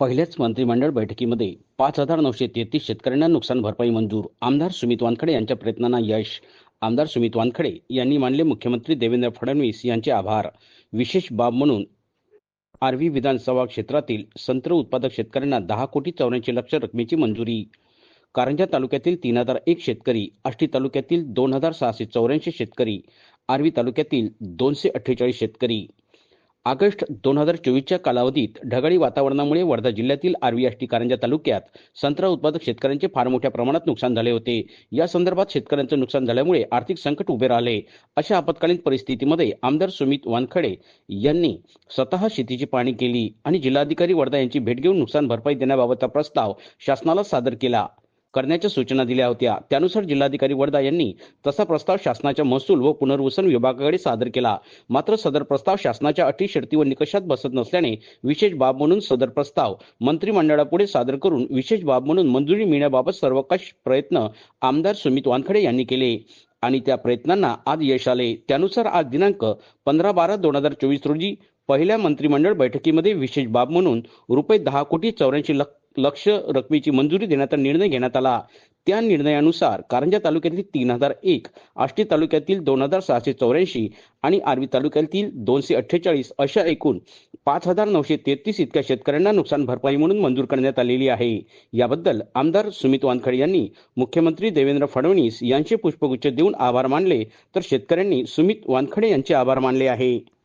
पहिल्याच मंत्रिमंडळ बैठकीमध्ये पाच हजार नऊशे तेहतीस शेतकऱ्यांना नुकसान भरपाई मंजूर. आमदार सुमित वानखडे यांच्या प्रयत्नांना यश. आमदार सुमित वानखडे यांनी मानले मुख्यमंत्री देवेंद्र फडणवीस यांचे आभार. विशेष बाब म्हणून आर्वी विधानसभा क्षेत्रातील संत्र उत्पादक शेतकऱ्यांना दहा कोटी चौऱ्याऐंशी लक्ष रकमेची मंजुरी. कारंजा तालुक्यातील तीन हजार एक शेतकरी आष्टी तालुक्यातील दोन हजार सहाशे चौऱ्याऐंशी शेतकरी आर्वी तालुक्यातील दोनशे अठ्ठेचाळीस शेतकरी. ऑगस्ट दोन हजार चोवीसच्या कालावधीत ढगाळी वातावरणामुळे वर्धा जिल्ह्यातील आर्वी आष्टी कारंजा तालुक्यात संत्रा उत्पादक शेतकऱ्यांचे फार मोठ्या प्रमाणात नुकसान झाले होते. या संदर्भात शेतकऱ्यांचं नुकसान झाल्यामुळे आर्थिक संकट उभे राहिले. अशा आपत्कालीन परिस्थितीमध्ये आमदार सुमित वानखडे यांनी स्वतः शेतीची पाहणी केली आणि जिल्हाधिकारी वर्धा यांची भेट घेऊन नुकसान भरपाई देण्याबाबतचा प्रस्ताव शासनाला सादर केला. करण्याच्या सूचना दिल्या होत्या. त्यानुसार जिल्हाधिकारी वर्धा यांनी तसा प्रस्ताव शासनाच्या महसूल व पुनर्वसन विभागाकडे सादर केला. मात्र सदर प्रस्ताव शासनाच्या अटी शर्ती व निकषात बसत नसल्याने विशेष बाब म्हणून सदर प्रस्ताव मंत्रिमंडळापुढे सादर करून विशेष बाब म्हणून मंजुरी मिळण्याबाबत सर्वकाश प्रयत्न आमदार सुमित वानखडे यांनी केले आणि त्या प्रयत्नांना आज यश आले. त्यानुसार आज दिनांक पंधरा बारा दोन हजार चोवीस रोजी पहिल्या मंत्रिमंडळ बैठकीमध्ये विशेष बाब म्हणून रुपये दहा कोटी चौऱ्याऐंशी लाख लक्ष रकमेची मंजुरी देण्याचा निर्णय घेण्यात आला. त्या निर्णयानुसार कारंजा तालुक्यातील तीन हजार एक आष्टी तालुक्यातील दोन हजार सहाशे चौऱ्याऐंशी आणि आर्वी तालुक्यातील दोनशे अठ्ठेचाळीस अशा एकूण पाच हजार नऊशे तेहतीस इतक्या शेतकऱ्यांना नुकसान भरपाई म्हणून मंजूर करण्यात आलेली आहे. याबद्दल आमदार सुमित वानखडे यांनी मुख्यमंत्री देवेंद्र फडणवीस यांचे पुष्पगुच्छ देऊन आभार मानले. तर शेतकऱ्यांनी सुमित वानखडे यांचे आभार मानले आहे.